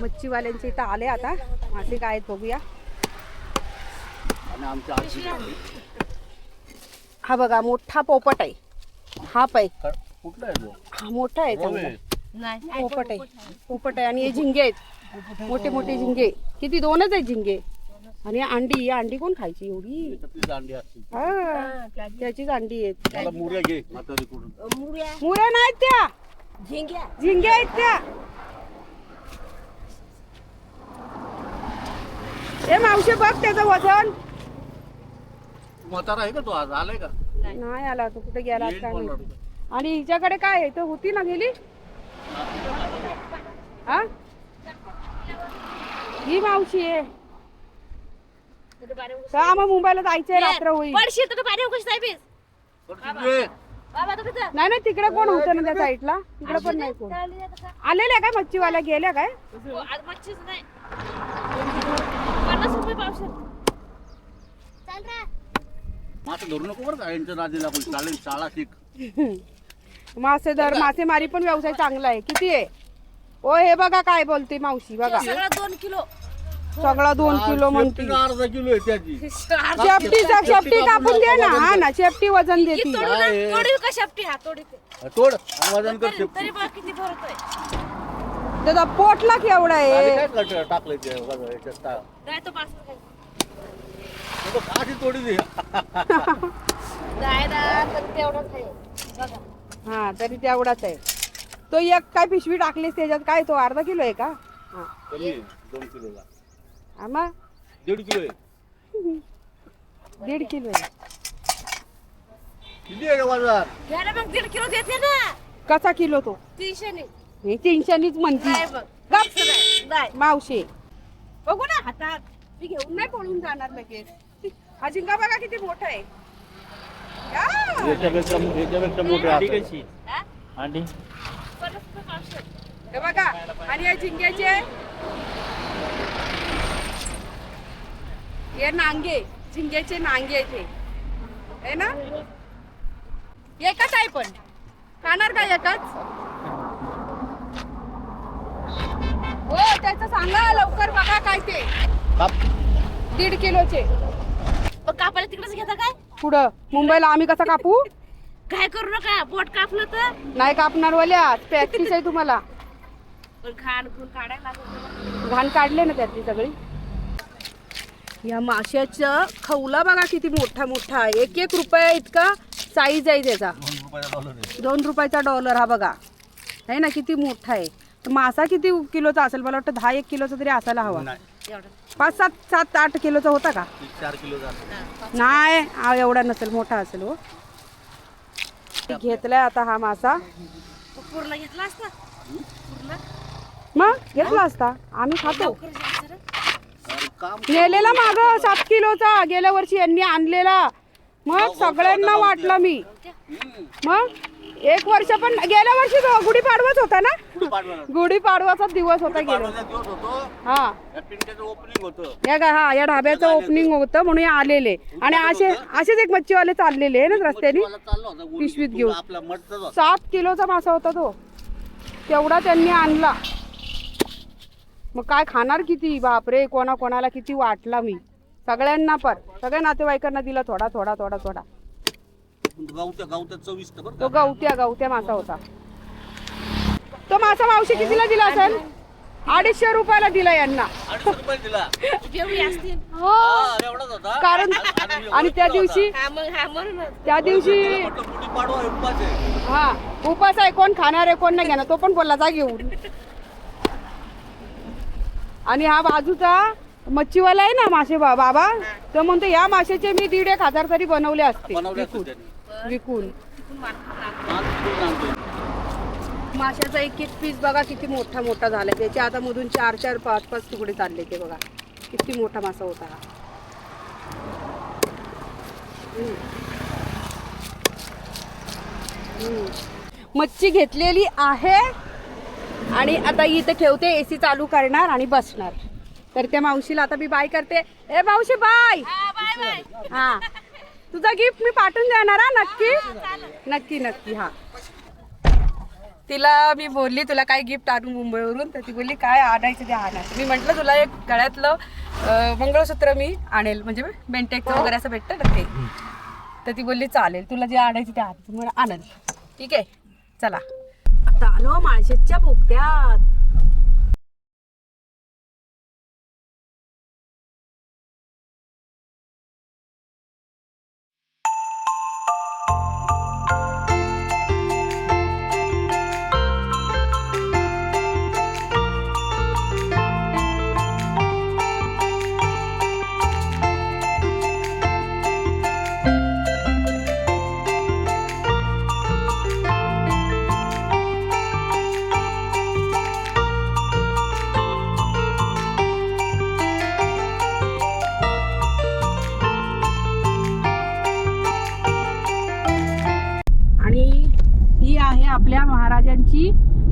मच्छीवाल्यांचे इथं आले आता. मासे काय आहेत बघूया. आणि आमच्या आजी हा बघा मोठा पोपट आहे. हा पाय. कुठला आहे हा मोठा आहे. चांगला पोपट आहे. पोपट आहे. आणि हे झिंगे आहेत. मोठे मोठे झिंगे. किती दोनच आहेत झिंगे. आणि अंडी ही अंडी कोण खायची एवढी? हा त्याचीच अंडी आहेत. मुऱ्या नाहीत त्या. झिंग्या. झिंगे आहेत त्या. ए मावशी बघ त्याचं वजन. म्हातारा आहे का तो आज? आलाय का? नाही. आला तो कुठे गेला येईल काय बोलणार. आणि हिच्याकडे काय आहे? तर होती ना गेली? हा? ही मावशी आहे. का मग मुंबईला जायचंय रात्र होईल. पडशील तर पाणी कशी साहेबीस पण तिकडे बाबा तू कसं नाही नाही तिकडे कोण होतं ना त्या साईडला? तिकडे पण नाही कोण. आलेल्या काय मच्छीवाल्या? गेल्या काय? आज मच्छीच नाही. पावशेर मासे धरू नको बरं का यांच्या नादी लागून चालेल शाळा शिक. मासे दर मासेमारी पण व्यवसाय चांगला आहे. किती आहे? ओ हे बघा काय बोलते मावशी बघा. सगळं दोन किलो. सगळा दोन किलो म्हणते. शेपटीला अर्धा किलो आहे त्याची. शेपटी शेपटी कापून दे ना. हा ना शेपटी वजन देते. तोडू ना. आहे. तोडी का शेपटी? हा तोडी ते. तोड. वजन कर तरी शेपटी. बघ किती भरतोय. त्याचा पोटला केवढा आहे? काय कट टाकलंय ते बघा याच्यात टा- काय तो पाच रुपये तो काठी तोडी दे. जाय ना तर तेवढंच आहे. बघा. हा तरी तेवढाच आहे. तो एक काय पिशवी टाकलीस त्याच्यात काय तो अर्धा किलो आहे का? हा. दोन किलोला. हा मग? दीड किलो आहे. दीड किलो आहे. किती आहे बाजार? घ्या ना मग दीड किलो देते ना. कसा किलो तो? तीनशे नाही हे तीनशेनीच म्हणती. मावशी. बघू ना. हातात मी घेऊन नाही पळून जाणार लगेच. हा झिंगा बघा किती मोठा आहे. या. याच्यापेक्षा याच्यापेक्षा मोठे हे बघा. आणि या झिंग्याचे? हे नांगे. झिंग्याचे नांगे आहेत हे. है ना? एकच आहे पण. खाणार का एकच? हो त्याचं सांगा लवकर बघा काय ते. दीड किलोचे. मग कापायला तिकडेच घेता काय? पुढं मुंबईला आम्ही कसा कापू? काय करू नका बोट कापलं तर. नाही कापणार वाल्या प्रॅक्टिस आहे तुम्हाला. पण खाण खून काढायला लागत घाण काढले ना त्यातली सगळी. या माशाचं खवला बघा किती मोठा मोठा आहे. एक एक रुपया इतका साईज आहे त्याचा. दोन रुपयाचा डॉलर हा बघा. आहे ना किती मोठा आहे. मासा किती किलोचा असेल? मला वाटतं दहा एक किलोचा तरी असायला हवा. नाही. एवढं पाच सात सात आठ किलोचा होता का? चार किलो नाही. हा एवढा नसेल मोठा असेल हो. घेतलाय आता हा मासा. पूर्ण घेतला असता? मग? घेतला असता. आम्ही खातो. नेलेला माग सात किलोचा. गेल्या वर्षी यांनी आणलेला. मग सगळ्यांना वाटला मी. मग? एक वर्ष पण गेल्या वर्षी तो गुढीपाडवाच होता ना? गुढीपाडवाचा दिवस होता गेला. हा. ओपनिंग होतं. या हा या ढाब्याचं ओपनिंग होतं म्हणून हे आलेले. आणि असे असेच एक मच्छीवाले चाललेले आहे ना रस्त्याने? पिशवीत घेऊन. आपला. सात किलोचा मासा होता तो. तेवढा त्यांनी आणला. मग काय खाणार किती? बापरे कोणा कोणाला किती वाटला मी. सगळ्यांना पण. सगळ्या नातेवाईकांना दिला थोडा थोडा थोडा थोडा. गावत्या गावत्या चविष्ट बरं तो गवत्या गवत्या मासा होता. तो मासा मावशी कितीला दिला असेल? अडीचशे रुपयाला दिला यांना. अडीचशे रुपये दिला? जेवढी असतील. हा, एवढाच होता? कारण आणि आणि त्या दिवशी हा मग हा त्या दिवशी म्हटलं गुढी पाडवा उपवास आहे. हा उपास आहे कोण खाणार आहे कोण नाही घेणार तो पण बोलला जा घेऊन. आणि हा बाजूचा मच्छीवाला आहे ना मासे बा- बाबा तो म्हणतो या माशाचे मी दीड एक हजार तरी बनवले असते त्यांनी. विकून. तिकून. माशाचा एक एक पीस बघा किती मोठा मोठा झाला त्याच्या आता मधून चार चार पाच पाच तुकडे चालले ते बघा. किती मोठा मासा होता हा. हम्म. हम्म. मच्छी घेतलेली आहे. आणि आता इथे ठेवते एसी चालू करणार आणि बसणार. तर त्या मावशीला आता मी बाय करते. ए मावशी बाय! हा बाय बाय. हा. तुझा गिफ्ट मी पाठवून देणार हा? नक्की? नक्की नक्की हा. तिला मी बोलली तुला काय गिफ्ट आणू मुंबईवरून? तर ती बोलली काय आणायचं ते आणा. मी म्हटलं तुला एक गळ्यातलं मंगळसूत्र मी आणेल. म्हणजे बेंटेकचं वगैरे असं भेटतं ना ते. तर ती बोलली चालेल तुला जे आणायचं ते आणायचं म्हणून आणल. ठीक आहे चला. आता आलो माळशेच्या बोगद्यात.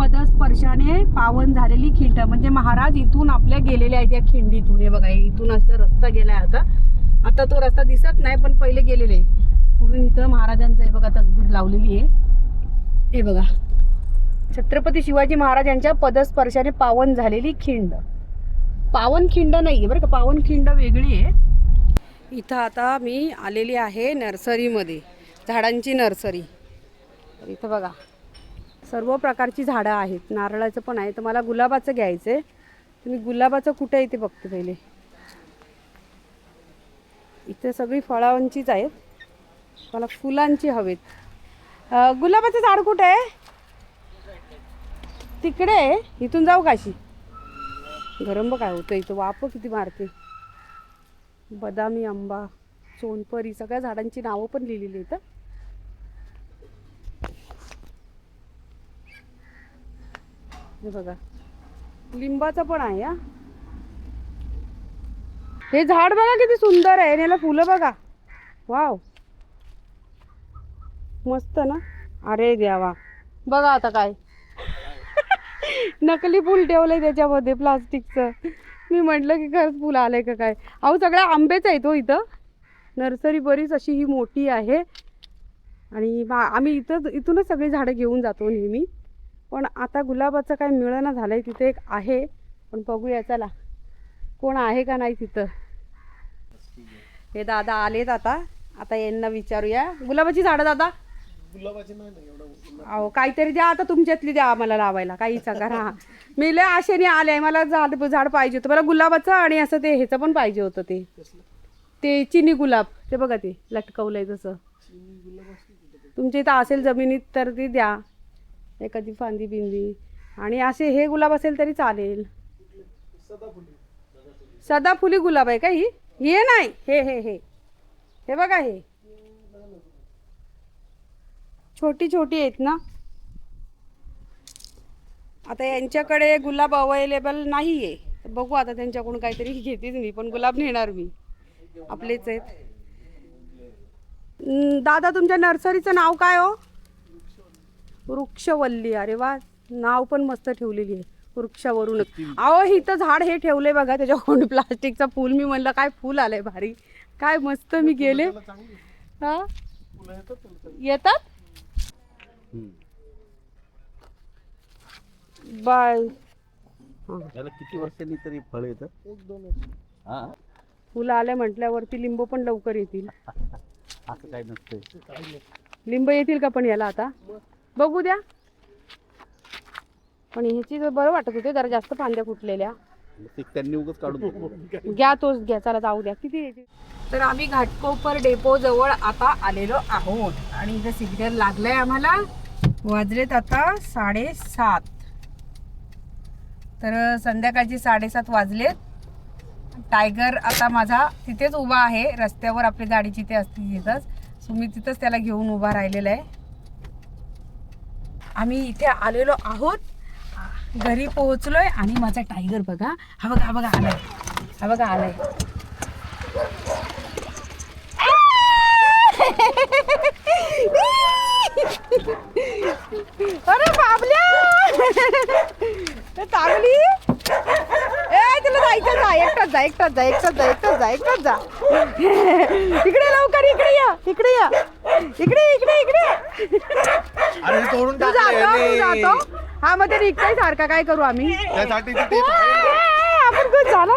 पदस्पर्शाने पावन झालेली खिंड. म्हणजे महाराज इथून आपल्या गेलेले आहेत या खिंडीतून. हे बघा हे इथून असं रस्ता गेलाय आता. आता तो रस्ता दिसत नाही पण पहिले गेलेले म्हणून इथं महाराजांचं हे बघा तसबीर लावलेली आहे. हे बघा. छत्रपती शिवाजी महाराजांच्या पदस्पर्शाने पावन झालेली खिंड. पावन खिंड नाही आहे बरं का पावन खिंड वेगळी आहे. इथं आता मी आलेली आहे नर्सरीमध्ये झाडांची नर्सरी. इथं बघा. सर्व प्रकारची झाडं आहेत. नारळाचं पण आहे. तर मला गुलाबाचं घ्यायचं आहे तुम्ही गुलाबाचं कुठं आहे ते बघते पहिले? इथे सगळी फळांचीच आहेत. मला फुलांची हवेत. गुलाबाचं झाड कुठं आहे? तिकडे आहे. इथून जाऊ काशी गरम काय होतं इथं. वाप किती मारते. बदामी आंबा सोनपरी सगळ्या झाडांची नावं पण लिहिलेली आहेत. हे बघा. लिंबाचं पण आहे हा. हे झाड बघा किती सुंदर आहे. याला फुलं बघा. वाव. मस्त ना? अरे द्यावा बघा आता काय. नकली फुल ठेवलंय त्याच्यामध्ये प्लास्टिकचं. मी म्हटलं की खरंच फुल आलंय का काय? अहो सगळ्या आंबेच आहे तो हो इथं. नर्सरी बरीच अशी ही मोठी आहे. आणि आम्ही इथं इथूनच सगळी झाडं घेऊन जातो नेहमी. पण आता गुलाबाचं काय मिळणं झालं आहे तिथे एक आहे. पण बघूया चला. कोण आहे का नाही तिथं? हे दादा आलेत आता. आता यांना विचारूया. गुलाबाची झाडं दादा? अहो काहीतरी द्या आता तुमच्यातली द्या आम्हाला लावायला. काही करा हा मी लय आशेने आले मला झाड झाड पाहिजे होतं. मला गुलाबाचं आणि असं ते ह्याचं पण पाहिजे होतं ते. ते चिनी गुलाब. ते बघा ते लटकवलंय तसं. तुमच्या इथं असेल जमिनीत तर ती द्या. एखादी फांदी बिंदी. आणि असे हे गुलाब असेल तरी चालेल. सदाफुली गुलाब आहे का ही? हे नाही. हे हे हे. हे बघा हे. छोटी छोटी आहेत ना. आता यांच्याकडे गुलाब अवेलेबल नाही आहे तर बघू आता त्यांच्याकडून काहीतरी घेतेच मी पण गुलाब नेणार मी. आपलेच आहेत. दादा तुमच्या नर्सरीचं नाव काय हो? वृक्षवल्ली. अरे वा नाव पण मस्त ठेवलेली आहे वृक्षावरून. अहो इथं झाड हे ठेवले बघा त्याच्याकडून प्लास्टिकचं फूल मी म्हणलं काय फूल आलंय भारी. काय मस्त मी गेले. हा? येतात बाय. त्याला किती वर्षांनी तरी फळ येतं? हा? फुलं आले म्हटल्यावरती लिंबू पण लवकर येतील. असं काही नसतंय लिंब येतील का पण याला आता? बघू द्या. पण ह्याची जर बरं वाटत होते जरा जास्त फांद्या फुटलेल्या. त्यांनी उगाच काढून. घ्या तोच घ्या चला जाऊ द्या. किती यायचे तर आम्ही घाटकोपर डेपो जवळ आता आलेलो आहोत. आणि इथं सिग्नल लागलंय आम्हाला. वाजलेत आता साडेसात. तर संध्याकाळचे साडेसात वाजलेत. टायगर आता माझा तिथेच उभा आहे. रस्त्यावर आपली गाडी जिथे असते तिथंच. सो मी तिथंच त्याला घेऊन उभा राहिलेला आहे. आम्ही इथे आलेलो आहोत. घरी पोहोचलोय आणि माझा टायगर बघा. हा बघा हा बघा आलाय हा बघा आलाय अरे बाबल्या! चांगली ए तुला जायचं जा एकटाच जा एकटाच जा एकटाच जा एकटाच जा एकटाच जा. इकडे लवकर इकडे या इकडे या. इकडे इकडे इकडे. अरे तोडून तू जातो हा मग ते निघताय सारखा. काय करू आम्ही? त्यासाठी आपण कुछ झाला.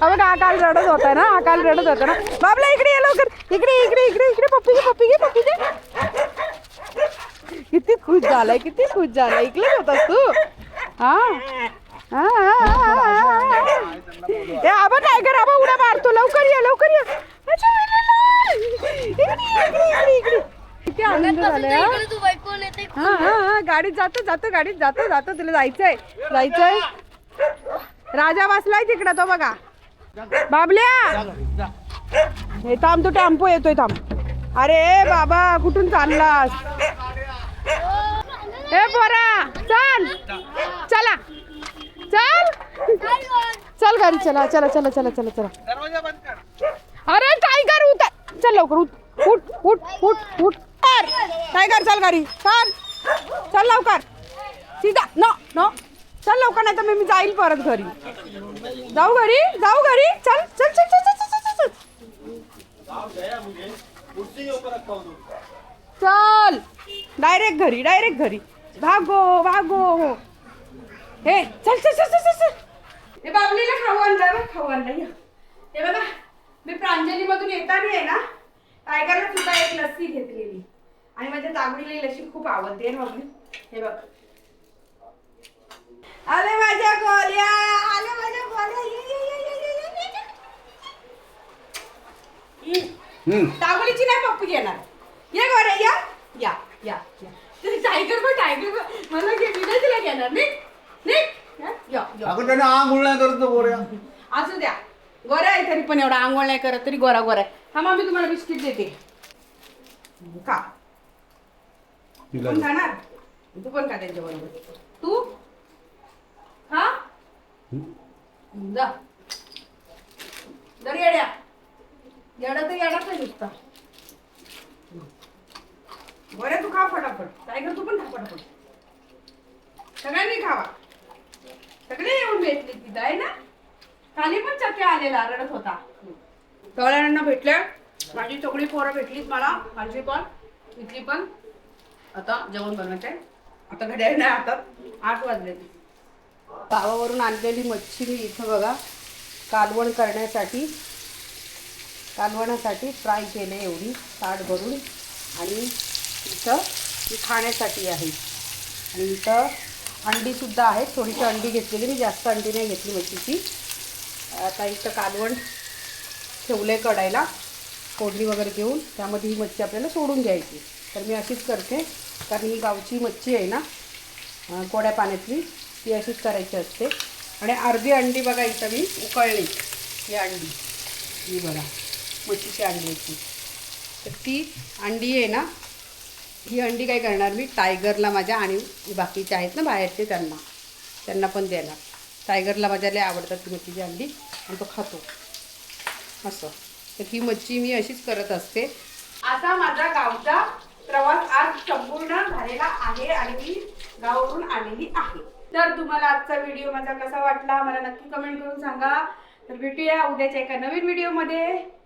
अबे हा काल रडत होता ना हा काल रडत होता ना. बाबला इकडे ये लवकर. इकडे इकडे इकडे इकडे पप्पी घे पप्पी घे पप्पी घे. किती खुश झालाय किती खुश झालाय. इकडेच होतास तू. हा? हा, हा, हा, हा, हा. ए आबा काय कर? आबा उड्या मारतो लवकर ये लवकर ये. अच्छा, इकडे, इकडे, इकडे, इकडे. किती आनंद झालाय हा. हा हा हा गाडीत जातो जातो गाडीत जातो जातो तुला जायचंय जायचंय. राजा बसलाय तिकडं तो बघा. बाबल्या! हे थांब तो टेम्पो येतोय थांब. अरे बाबा कुठून चाललास? हे पोरा चल. चला. चल. चल गाडी चला चला चला चला चला चला. दरवाजा बंद कर. अरे टायगर उतर चल लवकर उठ उठ उठ उठ उठ कर टायगर चल घरी चल चल लवकर सीधा नो नो चल लवकर नाही तर मी जाईल परत घरी जाऊ घरी जाऊ घरी चल चल चल चल चल चल चल चल डायरेक्ट घरी डायरेक्ट घरी भागो भागो हे चल चल चल चल चल हे बाबलीला खाऊ आणलं खाऊ आणलं हे बघा मी प्रांजली मधून येताना आहे ना टायगरला सुद्धा एक लस्सी घेतलेली. आणि माझ्या तागडीला ही लस्सी खूप आवडते ना बाबली हे बघ. आले माझ्या गोल्या आले माझ्या गोल्या. ये, ये, ये, ये, ये, ये, ये, ये. हम्म. तागडीची नाही पप्पू घेणार. ये गोऱ्या या. या या या. तरी टायगर बघ टायगर बघ. मला घे मी नाही तुला घेणार. या, या. अगं त्याने आंघोळ नाही करत तो असू द्या. गोरा आहे तरी पण एवढा आंघोळ नाही करत तरी गोरा गोरा आहे. हा मग मी तुम्हाला बिस्किट देते. खा. तू पण खाणार? तू पण खा त्यांच्या बरोबर तू हा? जा. जर येड्या. येडा तर येडाच आहे नुसता. बरं तू खा फटाफट. टायगर तू पण खा फटाफट. सगळ्यांनी खावा. सगळे येऊन भेटले तिथं आहे ना. खाली पण चक्या आलेला रडत होता. सगळ्यांना भेटले माझी सगळी पोरं भेटलीच मला खालची पण. इथली पण. आता जेवण बनवायचंय. आता घड्याळ नाही आता. आठ वाजले. गावावरून आणलेली मच्छी मी इथं बघा. कालवण करण्यासाठी. कालवणासाठी फ्राय केले एवढी. ताट भरून. आणि इथं ही खाण्यासाठी आहे. आणि इथं अंडीसुद्धा आहेत. थोडीशी अंडी घेतलेली. मी जास्त अंडी नाही घेतली मच्छीची. आता इथं कालवण ठेवलं आहे कढायला फोडणी वगैरे घेऊन त्यामध्ये ही मच्छी आपल्याला सोडून घ्यायची तर मी अशीच करते कारण ही गावची मच्छी आहे ना कोड्या पाण्यातली ती अशीच करायची असते. आणि अर्धी अंडी बघा इथं मी उकळली ही अंडी. ही बघा मच्छीची अंडी याची तर ती अंडी आहे ना ही अंडी काय करणार मी टायगरला माझ्या आणि बाकीचे आहेत ना बाहेरचे त्यांना त्यांना पण देणार. टायगरला माझ्या लय आवडतात मच्छीची अंडी. आणि तो खातो. असं. तर ही मच्छी मी अशीच करत असते. असा माझा गावचा प्रवास आज संपूर्ण झालेला आहे आणि मी गावावरून आलेली आहे. तर तुम्हाला आजचा व्हिडिओ माझा कसा वाटला मला नक्की कमेंट करून सांगा. तर भेटूया उद्याच्या एका नवीन व्हिडिओमध्ये.